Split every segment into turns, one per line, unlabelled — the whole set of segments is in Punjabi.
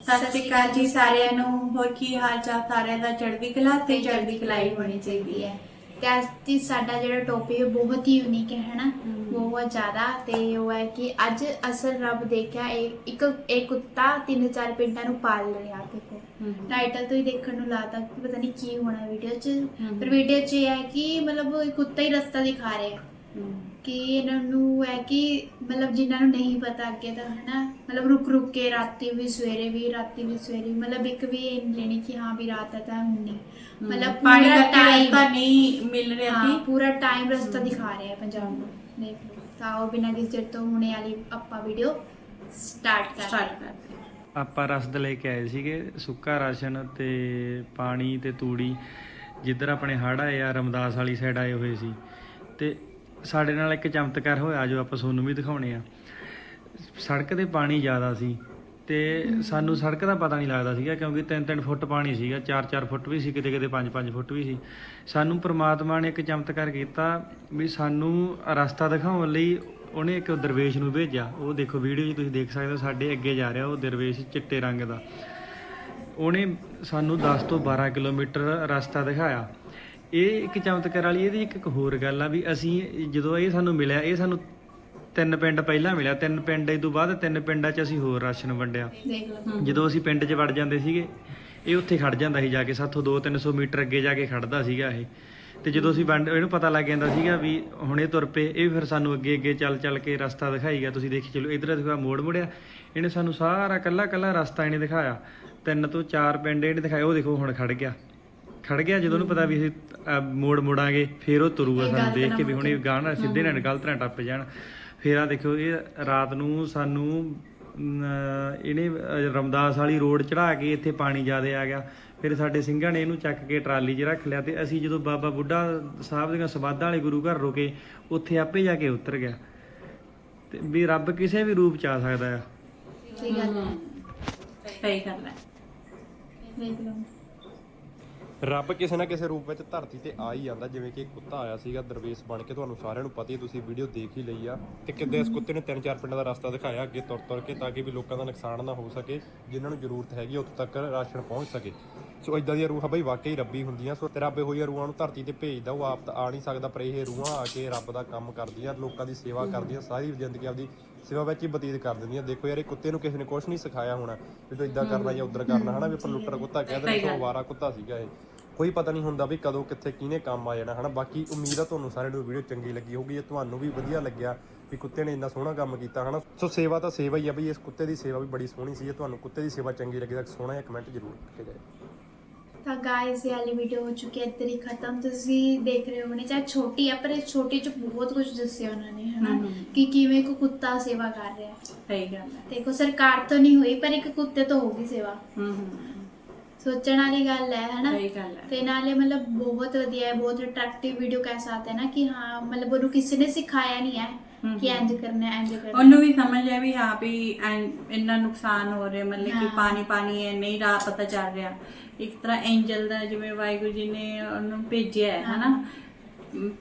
ਸਤਿ ਸ਼੍ਰੀ ਅਕਾਲ ਜੀ ਸਾਰਿਆਂ ਨੂੰ। ਹੋਰ ਕੀ ਹਾਲ ਚਾਲ ਸਾਰਿਆਂ ਦਾ? ਚੜ੍ਹਦੀ ਕਲਾ ਤੇ ਚੜ੍ਹਦੀ ਕਲਾਈ ਹੋਣੀ ਚਾਹੀਦੀ ਹੈ।
ਤੇ ਅੱਜ ਦੀ ਸਾਡਾ ਜਿਹੜਾ ਟੌਪਿਕ ਹੈ ਬਹੁਤ ਹੀ ਯੂਨੀਕ ਹੈ ਹਨਾ। ਬਹੁਤ ਜ਼ਿਆਦਾ। ਤੇ ਉਹ ਹੈ ਕਿ ਅੱਜ ਅਸਲ ਰੱਬ ਦੇਖਿਆ ਇਹ ਇੱਕ ਇਹ ਕੁੱਤਾ ਤਿੰਨ ਚਾਰ ਪਿੰਡਾਂ ਨੂੰ ਪਾਲ ਰਿਹਾ ਦੇਖੋ। ਟਾਈਟਲ ਤੋਂ ਹੀ ਦੇਖਣ ਨੂੰ ਲੱਗਦਾ ਕਿ ਪਤਾ ਨਹੀਂ ਕੀ ਹੋਣਾ ਵੀਡੀਓ 'ਚ। ਪਰ ਵੀਡੀਓ 'ਚ ਇਹ ਹੈ ਕਿ ਮਤਲਬ ਉਹ ਕੁੱਤਾ ਹੀ ਰਸਤਾ ਦਿਖਾ ਰਿਹਾ। ਹੈ ਕਿ ਇਹਨਾਂ ਨੂੰ ਹੈ ਕਿ ਮਤਲਬ ਜਿਨ੍ਹਾਂ ਨੂੰ ਨਹੀਂ ਪਤਾ ਅੱਗੇ ਦਾ ਹਨਾ ਮਤਲਬ ਰੁਕ ਰੁਕ ਕੇ ਰਾਤੀ ਵੀ ਸਵੇਰੇ ਵੀ ਰਾਤੀ ਵੀ ਸਵੇਰੇ ਵੀ ਮਤਲਬ ਇੱਕ ਵੀ ਇਹ ਨਹੀਂ ਲੈਣੀ ਕਿ ਹਾਂ ਵੀ ਰਾਤ ਹੈ ਤਾਂ ਹੁਣ ਨਹੀਂ। ਮਤਲਬ
ਪਾਣੀ
ਪੂਰਾ
ਦਾ
time-
ਰਸਤਾ ਨਹੀਂ ਮਿਲ ਰਿਹਾ
ਹਾਂ
ਸੀ
ਪੂਰਾ ਟਾਈਮ ਰਸਤਾ ਦਿਖਾ ਰਿਹਾ ਹੈ ਪੰਜਾਬ ਨੂੰ ਦੇਖ ਲਓ। ਤਾਂ ਉਹ ਬਿਨਾਂ ਕਿਸੇ ਚਿਰ ਤੋਂ ਹੁਣੇ ਵਾਲੀ ਆਪਾਂ ਵੀਡੀਓ ਸਟਾਰਟ ਕਰ
ਸਟਾਰਟ ਕਰਦੇ
ਆਪਾਂ ਰਸਦ ਲੈ ਕੇ ਆਏ ਸੀਗੇ ਸੁੱਕਾ ਰਾਸ਼ਨ ਤੇ ਪਾਣੀ ਤੇ ਤੂੜੀ। ਜਿੱਧਰ ਆਪਣੇ ਹੜ੍ਹ ਆਏ ਆ ਰਮਦਾਸ ਵਾਲੀ ਸਾਈਡ ਆਏ ਹੋਏ ਸੀ। ਤੇ ਸਾਡੇ ਨਾਲ ਇੱਕ ਚਮਤਕਾਰ ਹੋਇਆ ਜੋ ਆਪਾਂ ਤੁਹਾਨੂੰ ਵੀ ਦਿਖਾਉਣੇ ਆ। ਸੜਕ ਤੇ ਪਾਣੀ ਜ਼ਿਆਦਾ ਸੀ ਤੇ ਸਾਨੂੰ ਸੜਕ ਦਾ ਪਤਾ ਨਹੀਂ ਲੱਗਦਾ ਸੀਗਾ ਕਿਉਂਕਿ 3-3 ਫੁੱਟ ਪਾਣੀ ਸੀਗਾ 4-4 ਫੁੱਟ ਵੀ ਸੀ, ਕਿਤੇ ਕਿਤੇ 5-5 ਫੁੱਟ ਵੀ ਸੀ। ਸਾਨੂੰ ਪ੍ਰਮਾਤਮਾ ਨੇ ਇੱਕ ਚਮਤਕਾਰ ਕੀਤਾ ਵੀ ਸਾਨੂੰ ਰਸਤਾ ਦਿਖਾਉਣ ਲਈ ਉਹਨੇ ਇੱਕ ਦਰਵੇਸ਼ ਨੂੰ ਭੇਜਿਆ। ਉਹ ਦੇਖੋ ਵੀਡੀਓ 'ਚ ਤੁਸੀਂ ਦੇਖ ਸਕਦੇ ਹੋ, ਸਾਡੇ ਅੱਗੇ ਜਾ ਰਿਹਾ ਉਹ ਦਰਵੇਸ਼ ਚਿੱਟੇ ਰੰਗ ਦਾ। ਉਹਨੇ ਸਾਨੂੰ 10 ਤੋਂ 12 ਕਿਲੋਮੀਟਰ ਰਸਤਾ ਦਿਖਾਇਆ। ਇਹ ਇੱਕ ਚਮਤਕਾਰ ਵਾਲੀ, ਇਹਦੀ ਇੱਕ ਇੱਕ ਹੋਰ ਗੱਲ ਆ ਵੀ ਅਸੀਂ ਜਦੋਂ ਇਹ ਸਾਨੂੰ ਮਿਲਿਆ, ਇਹ ਸਾਨੂੰ ਤਿੰਨ ਪਿੰਡ ਪਹਿਲਾਂ ਮਿਲਿਆ, ਤਿੰਨ ਪਿੰਡ ਇਹ ਤੋਂ ਬਾਅਦ ਤਿੰਨ ਪਿੰਡਾਂ 'ਚ ਅਸੀਂ ਹੋਰ ਰਾਸ਼ਨ ਵੰਡਿਆ। ਜਦੋਂ ਅਸੀਂ ਪਿੰਡ 'ਚ ਵੜ ਜਾਂਦੇ ਸੀਗੇ, ਇਹ ਉੱਥੇ ਖੜ ਜਾਂਦਾ ਸੀ ਜਾ ਕੇ, ਸਾਥੋਂ 2-300 ਮੀਟਰ ਅੱਗੇ ਜਾ ਕੇ ਖੜਦਾ ਸੀਗਾ ਇਹ। ਤੇ ਜਦੋਂ ਅਸੀਂ ਵੰਡ, ਇਹਨੂੰ ਪਤਾ ਲੱਗ ਜਾਂਦਾ ਸੀਗਾ ਵੀ ਹੁਣੇ ਤੁਰ ਪਏ, ਇਹ ਫਿਰ ਸਾਨੂੰ ਅੱਗੇ ਅੱਗੇ ਚੱਲ ਚੱਲ ਕੇ ਰਸਤਾ ਦਿਖਾਈ ਗਿਆ। ਤੁਸੀਂ ਦੇਖੀ ਚਲੋ, ਇਧਰ ਦਿਖਾ ਮੋੜ ਮੁੜਿਆ, ਇਹਨੇ ਸਾਨੂੰ ਸਾਰਾ ਕੱਲਾ ਕੱਲਾ ਰਸਤਾ ਇਹਨੇ ਦਿਖਾਇਆ। ਤਿੰਨ ਤੋਂ ਚਾਰ ਪਿੰਡ ਇਹਨੇ ਦਿਖਾਏ, ਉਹ ਦੇਖੋ ਹੁਣ ਖੜ ਗਿਆ। ਖੜ ਗਿਆ ਜਦੋਂ ਉਹਨੂੰ ਪਤਾ ਵੀ ਅਸੀਂ ਅਹ, ਮੋੜ ਮੁੜਾਂਗੇ ਫਿਰ ਉਹ ਤੁਰੂਗਾ
ਇਹ
ਸਾਨੂੰ ਦੇਖ ਕੇ ਵੀ ਹੁਣੇ
ਮੁੜ
ਗਾਣਾ ਸਿੱਧੇ ਨਾਲ ਗਲਤ ਨਾ ਟੱਪ ਜਾਣ। ਫਿਰ ਆ ਦੇਖੋ ਇਹ ਰਾਤ ਨੂੰ ਸਾਨੂੰ ਅਮ, ਇਹਨੇ ਅਹ, ਰਮਦਾਸ ਵਾਲੀ ਰੋਡ ਚੜਾ ਕੇ ਇੱਥੇ ਪਾਣੀ ਜ਼ਿਆਦਾ ਆ ਗਿਆ। ਫਿਰ ਸਾਡੇ ਸਿੰਘਾਂ ਨੇ ਇਹਨੂੰ ਚੱਕ ਕੇ ਟਰਾਲੀ 'ਚ ਰੱਖ ਲਿਆ ਤੇ ਅਸੀਂ ਜਦੋਂ ਬਾਬਾ ਬੁੱਢਾ ਸਾਹਿਬ ਦੀਆਂ ਸਮਾਧਾਂ ਵਾਲੇ ਗੁਰੂ ਘਰ ਰੁਕੇ ਉੱਥੇ ਆਪੇ ਜਾ ਕੇ ਉਤਰ ਗਿਆ। ਤੇ ਵੀ ਰੱਬ ਕਿਸੇ ਵੀ ਰੂਪ ਚ ਆ ਸਕਦਾ ਆ।
ਸਹੀ ਗੱਲ ਹੈ।
ਸਹੀ ਗੱਲ ਹੈ।
ਦੇਖ ਲਓ।
ਰੱਬ ਕਿਸੇ ਨਾ ਕਿਸੇ ਰੂਪ ਵਿੱਚ ਧਰਤੀ ਤੇ ਆ ਹੀ ਜਾਂਦਾ। ਜਿਵੇਂ ਕਿ ਕੁੱਤਾ ਆਇਆ ਸੀਗਾ ਦਰਵੇਸ਼ ਬਣ ਕੇ ਤੁਹਾਨੂੰ ਸਾਰਿਆਂ ਨੂੰ ਪਤਾ ਹੀ ਹੈ, ਤੁਸੀਂ ਵੀਡੀਓ ਦੇਖ ਹੀ ਲਈ ਆ। ਤੇ ਕਿੱਦਾਂ ਇਸ ਕੁੱਤੇ ਨੇ ਤਿੰਨ ਚਾਰ ਪਿੰਡਾਂ ਦਾ ਰਸਤਾ ਦਿਖਾਇਆ ਅੱਗੇ ਤੁਰ ਤੁਰ ਕੇ ਤਾਂ ਕਿ ਵੀ ਲੋਕਾਂ ਦਾ ਨੁਕਸਾਨ ਨਾ ਹੋ ਸਕੇ ਜਿਨ੍ਹਾਂ ਨੂੰ ਜ਼ਰੂਰਤ ਹੈਗੀ ਆ, ਉੱਥੋਂ ਤੱਕ ਰਾਸ਼ਨ ਪਹੁੰਚ ਸਕੇ। ਸੋ ਇਦਾਂ ਦੀਆਂ ਰੂਹਾਂ ਬਈ ਵਾਕਈ ਰੱਬੀ ਹੁੰਦੀਆਂ। ਸੋ ਤੇ ਰੱਬ ਇਹੋ ਜਿਹੀਆਂ ਰੂਹਾਂ ਨੂੰ ਧਰਤੀ ਤੇ ਭੇਜਦਾ ਉਹ ਆਪ ਤਾਂ ਆ ਨਹੀਂ ਸਕਦਾ ਪਰ ਇਹ ਰੂਹਾਂ ਆ ਕੇ ਰੱਬ ਦਾ ਕੰਮ ਕਰਦੀਆਂ ਲੋਕਾਂ ਦੀ ਸੇਵਾ ਕਰਦੀਆਂ ਸਾਰੀ ਜ਼ਿੰਦਗੀ ਆਪਦੀ ਸੇਵਾ ਵਿੱਚ ਹੀ ਬਤੀਤ ਕਰ ਦਿੰਦੀਆਂ। ਦੇਖੋ ਯਾਰ ਇਹ ਕੁੱਤੇ ਨੂੰ ਕਿਸੇ ਨੇ ਕੁਝ ਨਹੀਂ ਸਿਖਾਇਆ ਹੋਣਾ ਵੀ ਤੂੰ ਇਦਾਂ ਕਰਨਾ ਜਾਂ ਉਧਰ ਕਰਨਾ ਹਨਾ ਵੀ ਆਪਾਂ ਲੁੱਟਰ ਕੁੱਤਾ ਕਹਿ ਦਿੰਦੇ ਸੋ ਅਵਾਰਾ ਕੁੱਤਾ ਸੀਗਾ ਇਹ। ਕੋਈ ਪਤਾ ਨਹੀਂ ਹੁੰਦਾ ਵੀ ਕਦੋਂ ਕਿੱਥੇ ਕਿਹਨੇ ਕੰਮ ਆ ਜਾਣਾ ਹਨਾ? ਬਾਕੀ ਉਮੀਦ ਆ ਤੁਹਾਨੂੰ ਸਾਰਿਆਂ ਨੂੰ ਵੀਡੀਓ ਚੰਗੀ ਲੱਗੀ ਹੋਊਗੀ ਜੇ ਤੁਹਾਨੂੰ ਵੀ ਵਧੀਆ ਲੱਗਿਆ ਵੀ ਕੁੱਤੇ ਨੇ ਇੰਨਾ ਸੋਹਣਾ ਕੰਮ ਕੀਤਾ ਹਨਾ? ਸੋ ਸੇਵਾ ਤਾਂ ਸੇਵਾ ਹੀ ਆ ਬਈ ਇਸ ਕੁੱਤੇ ਦੀ ਸੇਵਾ ਵੀ ਬੜੀ ਸੋਹਣੀ ਸੀ ਜੇ ਤੁਹਾਨੂੰ ਕੁੱਤੇ ਦੀ ਸੇਵਾ ਚੰਗੀ ਲੱਗੀ ਤਾਂ ਸੋਹਣਾ ਜਿਹਾ ਕਮੈਂਟ ਜ਼ਰੂਰ ਕਰਕੇ ਜਾਇਓ।
ਤਾਂ ਗਾਇਸ ਇਹ ਵਾਲੀ ਵੀਡੀਓ ਹੋ ਚੁੱਕੀ ਹੈ ਇੱਧਰ ਹੀ ਖਤਮ। ਤੁਸੀਂ ਦੇਖ ਰਹੇ ਹੋਣੇ ਚਾਹੇ ਛੋਟੀ ਹੈ ਪਰ ਇਸ ਛੋਟੀ ਚ ਬਹੁਤ ਕੁਝ ਦੱਸਿਆ ਉਹਨਾਂ ਨੇ ਹਨਾ। ਕਿ ਕਿਵੇਂ ਕੋ ਕੁੱਤਾ ਸੇਵਾ ਕਰ ਰਿਹਾ। ਹੈ
ਸਹੀ ਗੱਲ ਹੈ।
ਦੇਖੋ ਸਰਕਾਰ ਤੋਂ ਨਹੀਂ ਹੋਈ ਪਰ ਇੱਕ ਕੁੱਤੇ ਤੋਂ ਹੋਗੀ ਸੇਵਾ।
ਹੂੰ ਹੂੰ
ਸੋਚਣ ਵਾਲੀ ਗੱਲ ਹੈ ਹਨਾ?
ਸਹੀ ਗੱਲ ਹੈ।
ਤੇ ਨਾਲੇ ਮਤਲਬ ਬਹੁਤ ਵਧੀਆ ਹੈ ਬਹੁਤ ਅਟਰੈਕਟਿਵ ਵੀਡੀਓ ਕਹਿ ਸਕਦੇ ਨਾ ਕਿ ਹਾਂ ਮਤਲਬ ਉਹਨੂੰ ਕਿਸੇ ਨੇ ਸਿਖਾਇਆ ਨਹੀਂ ਹੈ ਕਿ ਇੰਜ ਕਰਨਾ ਹੈ ਇੰਜ ਕਰਨਾ ਹੈ।
ਉਹਨੂੰ ਵੀ ਸਮਝ ਹੈ ਵੀ ਹਾਂ ਵੀ ਇੰਨਾ ਨੁਕਸਾਨ ਹੋ ਰਿਹਾ ਮਤਲਬ ਕਿ
ਹਾਂ।
ਪਾਣੀ ਪਾਣੀ ਹੈ ਨਹੀਂ ਰਾਹ ਪਤਾ ਚੱਲ ਰਿਹਾ। ਇੱਕ ਤਰ੍ਹਾਂ ਐਂਜਲ ਦਾ ਜਿਵੇਂ ਵਾਹਿਗੁਰੂ ਜੀ ਨੇ ਉਹਨੂੰ ਭੇਜਿਆ ਹੈ। ਹਨਾ?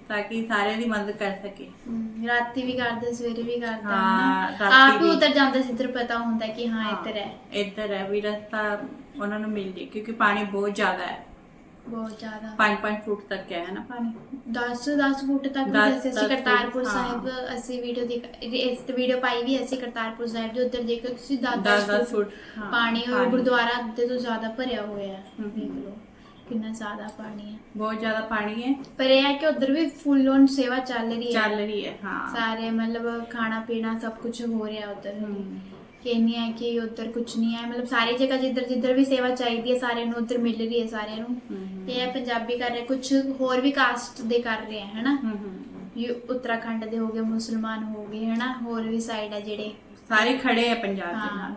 ਤਾਂ ਕਿ ਸਾਰਿਆਂ ਦੀ ਮਦਦ ਕਰ ਸਕੇ
ਹਮ, ਰਾਤੀ ਵੀ ਕਰਦੇ ਸਵੇਰੇ ਵੀ ਕਰਦਾ
ਹਾਂ। ਰਾਤੀ
ਆਪ ਹੀ
ਵੀ।
ਉਤਰ ਜਾਂਦਾ ਜਿੱਧਰ ਪਤਾ ਹੁੰਦਾ ਕਿ ਹਾਂ ਇੱਧਰ ਹੈ
ਇੱਧਰ ਹੈ ਵੀ ਰਸਤਾ ਉਹਨਾਂ ਨੂੰ ਮਿਲ ਜੇ ਕਿਉਂਕਿ ਪਾਣੀ ਬਹੁਤ ਜ਼ਿਆਦਾ ਹੈ
ਬਹੁਤ ਜ਼ਿਆਦਾ
5-5 ਫੁੱਟ ਤੱਕ ਹੈ ਨਾ ਪਾਣੀ
10 10 ਫੁੱਟ ਤੱਕ ਵੀ ਅਸੀਂ ਕਰਤਾਰਪੁਰ ਸਾਹਿਬ ਅਸੀਂ ਵੀਡੀਓ ਦੇਖ ਇਸ ਵੀਡੀਓ ਪਾਈ ਵੀ ਅਸੀਂ ਕਰਤਾਰਪੁਰ ਸਾਹਿਬ ਦੇ ਉੱਧਰ ਦੇਖੋ ਤੁਸੀਂ 10
ਦਸ-
10
ਦਸ
ਫੁੱਟ
ਫੁੱਟ, ਹਾਂ,
ਪਾਣੀ ਔਰ। ਗੁਰਦੁਆਰਾ ਅੱਧੇ ਤੋਂ ਜ਼ਿਆਦਾ ਭਰਿਆ ਹੋਇਆ ਹੈ
ਹਮ।
ਦੇਖ ਲਓ ਕਿੰਨਾ ਜ਼ਿਆਦਾ ਪਾਣੀ ਹੈ?
ਬਹੁਤ ਜ਼ਿਆਦਾ ਪਾਣੀ ਹੈ।
ਪਰ ਇਹ ਹੈ ਕਿ ਉਧਰ ਵੀ ਫੁੱਲ ਔਨ ਸੇਵਾ ਚੱਲ ਰਹੀ ਹੈ।
ਚੱਲ ਰਹੀ ਹੈ ਹਾਂ।
ਸਾਰੇ ਮਤਲਬ ਖਾਣਾ ਪੀਣਾ ਸਭ ਕੁਝ ਹੋ ਰਿਹਾ ਉਧਰ। ਕਿ ਨਹੀਂ ਹੈ ਕਿ ਉਧਰ ਕੁਝ ਨਹੀਂ ਹੈ। ਮਤਲਬ ਸਾਰੀ ਜਗ੍ਹਾ ਜਿੱਧਰ ਜਿੱਧਰ ਵੀ ਸੇਵਾ ਚਾਹੀਦੀ ਹੈ ਸਾਰਿਆਂ ਨੂੰ ਉਧਰ ਮਿਲ ਰਹੀ ਹੈ ਸਾਰਿਆਂ ਨੂੰ। ਇਹ ਹੈ ਪੰਜਾਬੀ ਕਰ ਰਹੇ ਕੁਝ ਹੋਰ ਵੀ ਕਾਸਟ ਦੇ ਕਰ ਰਹੇ ਹੈ ਹਨਾ। ਯੂ ਉੱਤਰਾਖੰਡ ਦੇ ਹੋ ਗਏ ਮੁਸਲਮਾਨ ਹੋ ਗਏ ਹਨਾ? ਹੋਰ ਵੀ ਸਾਈਡ ਹੈ ਜਿਹੜੇ।
ਸਾਰੇ ਖੜੇ ਆ ਪੰਜਾਬ ਦੇ ਨਾਲ।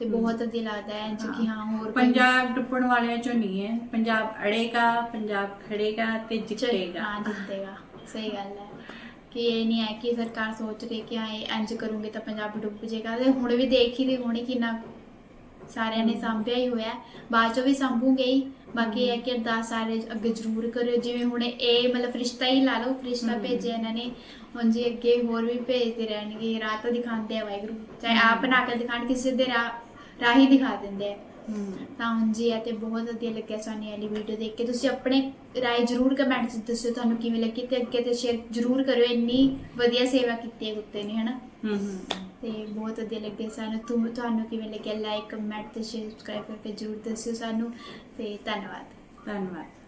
ਤੇ ਬਹੁਤ ਦਿਲ ਆਦਾ ਹੈ ਇੰਝ ਕਿ ਹਾਂ। ਹੋਰ ਕੋਈ-
ਪੰਜਾਬ ਡੁੱਬਣ ਵਾਲਿਆਂ ਚੋਂ ਨਹੀਂ ਹੈ। ਪੰਜਾਬ ਅੜੇਗਾ ਪੰਜਾਬ ਖੜੇਗਾ ਤੇ ਜਿੱਤੇਗਾ।
ਹਾਂ ਜਿੱਤੇਗਾ। ਸਹੀ ਗੱਲ ਹੈ। ਕਿ ਇਹ ਨਹੀਂ ਹੈ ਕਿ ਸਰਕਾਰ ਸੋਚ ਰਹੀ ਕਿ ਹਾਂ ਇਹ ਇੰਜ ਕਰੂਗੇ ਤਾਂ ਪੰਜਾਬ ਡੁੱਬ ਜਾਏਗਾ ਤੇ ਹੁਣ ਵੀ ਦੇਖ ਹੀ ਰਹੀ ਹੋਣੀ ਕਿੰਨਾ ਸਾਰਿਆਂ ਨੇ ਸੰਭਿਆ ਹੀ ਹੋਇਆ ਹੈ। ਬਾਅਦ ਚੋਂ ਵੀ ਸੰਭੂਗੇ ਹੀ। ਬਾਕੀ ਇਹ ਹੈ ਕਿ ਅਰਦਾਸ ਸਾਰੇ ਅੱਗੇ ਜ਼ਰੂਰ ਕਰਿਓ। ਜਿਵੇਂ ਹੁਣ ਇਹ ਮਤਲਬ ਫਰਿਸ਼ਤਾ ਹੀ ਲਾ ਲਓ ਫਰਿਸ਼ਤਾ
ਹਮ।
ਭੇਜਿਆ ਇਹਨਾਂ ਨੇ। ਹੁਣ ਜੀ ਅੱਗੇ ਹੋਰ ਵੀ ਭੇਜਦੇ ਰਹਿਣਗੇ ਰਾਹ ਤਾਂ ਦਿਖਾਉਂਦੇ ਆ ਵਾਹਿਗੁਰੂ। ਚਾਹੇ ਆਪ ਨਾ ਕੇ ਦਿਖਾਣ ਕਿਸੇ ਦੇ ਰਾਹ ਰਾਹ ਦਿਖਾ ਦਿੰਦੇ ਆ।
ਹੂੰ।
ਤਾਂ ਜੀ ਇਹ ਤੇ ਬਹੁਤ ਵਧੀਆ ਲੱਗਿਆ ਸਾਨੂੰ ਵਾਲੀ ਵੀਡੀਓ ਦੇਖ ਕੇ। ਤੁਸੀਂ ਆਪਣੇ ਰਾਏ ਜ਼ਰੂਰ ਕਮੈਂਟ 'ਚ ਦੱਸਿਓ ਤੁਹਾਨੂੰ ਕਿਵੇਂ ਲੱਗੀ ਤੇ ਅੱਗੇ ਤੇ ਸ਼ੇਅਰ ਜ਼ਰੂਰ ਕਰਿਓ। ਇੰਨੀ ਵਧੀਆ ਸੇਵਾ ਕੀਤੀ ਹੈ ਕੁੱਤੇ ਨੇ ਹਨਾ?
ਹੂੰ ਹੂੰ।
ਤੇ ਬਹੁਤ ਵਧੀਆ ਲੱਗਿਆ ਸਾਨੂੰ। ਤੁਮ ਤੁਹਾਨੂੰ ਕਿਵੇਂ ਲੱਗਿਆ? ਲਾਈਕ ਕਮੈਂਟ ਤੇ ਸ਼ੇਅਰ ਸਬਸਕ੍ਰਾਈਬ ਕਰਕੇ ਜ਼ਰੂਰ ਦੱਸਿਓ ਸਾਨੂੰ। ਤੇ ਧੰਨਵਾਦ।
ਧੰਨਵਾਦ।